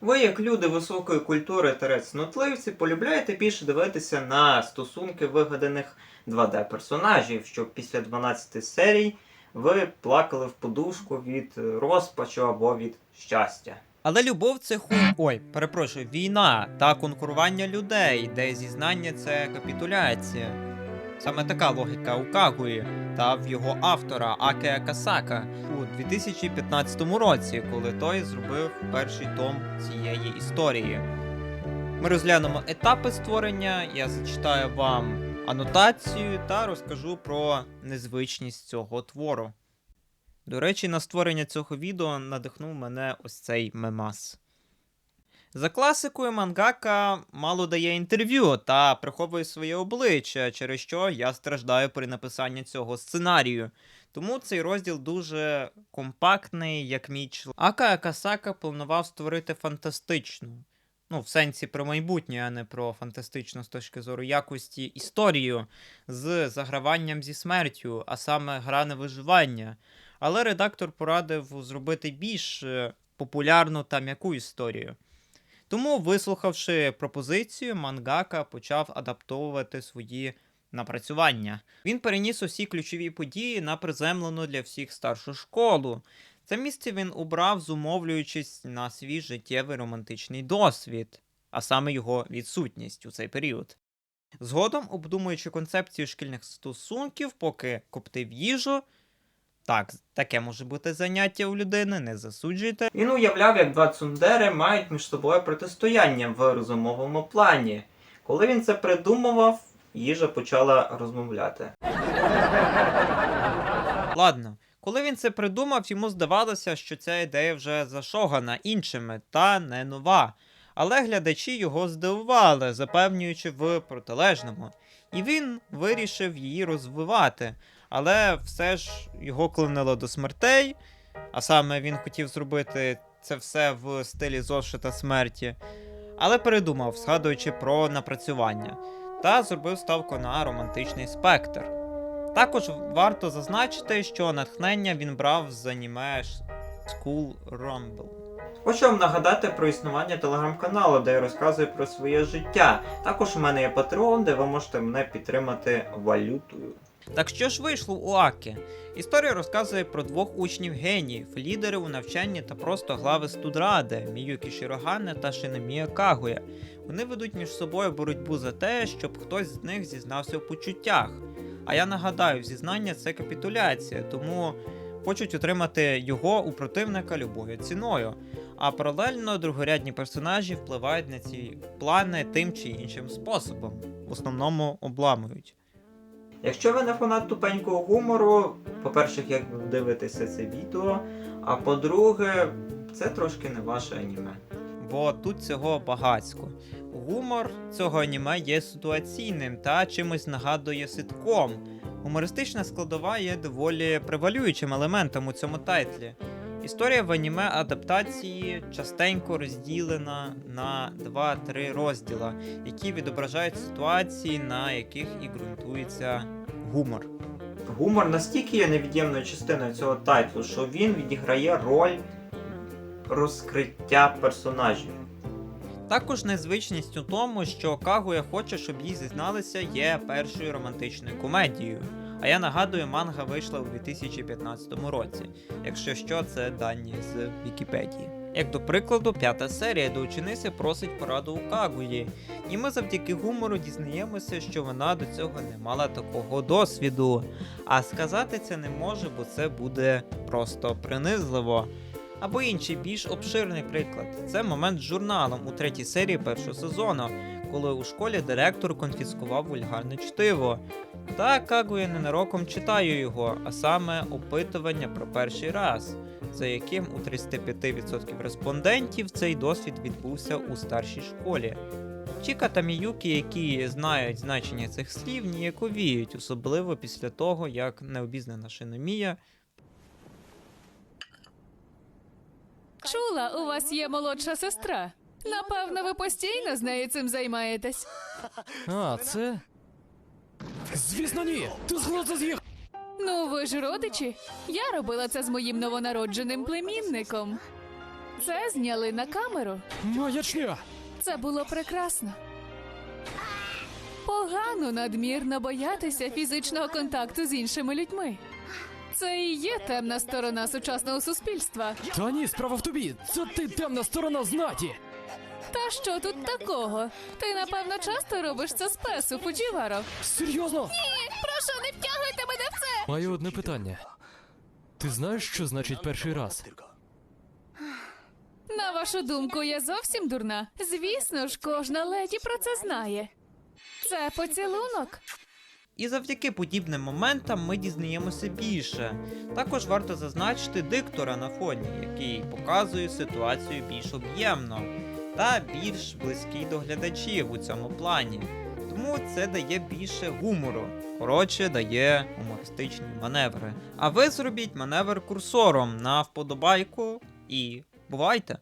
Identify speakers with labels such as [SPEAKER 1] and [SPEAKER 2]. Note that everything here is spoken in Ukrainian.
[SPEAKER 1] Ви, як люди високої культури та цнотливці, полюбляєте більше дивитися на стосунки вигаданих 2D-персонажів, щоб після 12 серій ви плакали в подушку від розпачу або від щастя. Але любов це ху... Ой, перепрошую, війна та конкурування людей, де зізнання це капітуляція. Саме така логіка у Кагуї та в його автора Аке Касака у 2015 році, коли той зробив перший том цієї історії. Ми розглянемо етапи створення, я зачитаю вам анотацію та розкажу про незвичність цього твору. До речі, на створення цього відео надихнув мене ось цей мемас. За класикою мангака мало дає інтерв'ю та приховує своє обличчя, через що я страждаю при написанні цього сценарію. Тому цей розділ дуже компактний, як мій член. Ака Акасака планував створити фантастичну. Ну, в сенсі про майбутнє, а не про фантастичну з точки зору якості історію з заграванням зі смертю, а саме гра на виживання. Але редактор порадив зробити більш е, популярну та м'яку історію. Тому, вислухавши пропозицію, мангака почав адаптовувати свої напрацювання. Він переніс усі ключові події на приземлену для всіх старшу школу. Це місце він убрав, зумовлюючись на свій життєвий романтичний досвід, а саме його відсутність у цей період. Згодом, обдумуючи концепцію шкільних стосунків, поки коптив їжу, так, таке може бути заняття у людини, не засуджуйте. Він уявляв, як два цундери мають між собою протистояння в розумовому плані. Коли він це придумував, їжа почала розмовляти. Ладно, коли він це придумав, йому здавалося, що ця ідея вже зашогана іншими та не нова. Але глядачі його здивували, запевнюючи в протилежному. І він вирішив її розвивати. Але все ж його клинило до смертей, а саме він хотів зробити це все в стилі зошита смерті, але передумав, згадуючи про напрацювання, та зробив ставку на романтичний спектр. Також варто зазначити, що натхнення він брав з аніме School Rumble. Хочу вам нагадати про існування телеграм-каналу, де я розказую про своє життя. Також у мене є Patreon, де ви можете мене підтримати валютою. Так що ж вийшло у Акі? Історія розказує про двох учнів геніїв, лідерів у навчанні та просто глави студради Міюкі Шірогане та Шинемія Кагуя. Вони ведуть між собою боротьбу за те, щоб хтось з них зізнався в почуттях. А я нагадаю, зізнання це капітуляція, тому хочуть отримати його у противника любою ціною. А паралельно другорядні персонажі впливають на ці плани тим чи іншим способом, в основному обламують. Якщо ви не фанат тупенького гумору, по-перше, як ви дивитеся це відео, а по-друге, це трошки не ваше аніме. Бо тут цього багацько. Гумор цього аніме є ситуаційним та чимось нагадує ситком. Гумористична складова є доволі превалюючим елементом у цьому тайтлі. Історія в аніме адаптації частенько розділена на 2-3 розділа, які відображають ситуації, на яких і ґрунтується гумор. Гумор настільки є невід'ємною частиною цього тайтлу, що він відіграє роль розкриття персонажів. Також незвичність у тому, що Кагуя хоче, щоб їй зізналися, є першою романтичною комедією. А я нагадую, манга вийшла у 2015 році. Якщо що, це дані з Вікіпедії. Як до прикладу, п'ята серія, де учениця просить пораду у Кагуї, і ми завдяки гумору дізнаємося, що вона до цього не мала такого досвіду. А сказати це не може, бо це буде просто принизливо. Або інший більш обширний приклад це момент з журналом у третій серії першого сезону, коли у школі директор конфіскував вульгарне чтиво. Та Кагуя ненароком читаю його, а саме опитування про перший раз, за яким у 35% респондентів цей досвід відбувся у старшій школі. Чіка та Міюкі, які знають значення цих слів, ніяковіють, особливо після того, як необізнана Шиномія
[SPEAKER 2] Чула, у вас є молодша сестра. Напевно, ви постійно з нею цим займаєтесь.
[SPEAKER 3] А, це. Звісно, ні! Ти з глузду з'їх!
[SPEAKER 2] Ну, ви ж родичі. Я робила це з моїм новонародженим племінником. Це зняли на камеру.
[SPEAKER 3] Маячня!
[SPEAKER 2] Це було прекрасно. Погано надмірно боятися фізичного контакту з іншими людьми. Це і є темна сторона сучасного суспільства.
[SPEAKER 3] Та ні, справа в тобі! Це ти темна сторона знаті!
[SPEAKER 2] Та що тут такого? Ти напевно часто робиш це з песу, Фуджіваро.
[SPEAKER 3] Серйозно?
[SPEAKER 2] Прошу, не втягуйте мене в це!
[SPEAKER 3] Маю одне питання. Ти знаєш, що значить перший раз?
[SPEAKER 2] На вашу думку, я зовсім дурна. Звісно ж, кожна леді про це знає. Це поцілунок.
[SPEAKER 1] І завдяки подібним моментам ми дізнаємося більше. Також варто зазначити диктора на фоні, який показує ситуацію більш об'ємно та більш близький до глядачів у цьому плані. Тому це дає більше гумору. Коротше, дає гумористичні маневри. А ви зробіть маневр курсором на вподобайку і бувайте!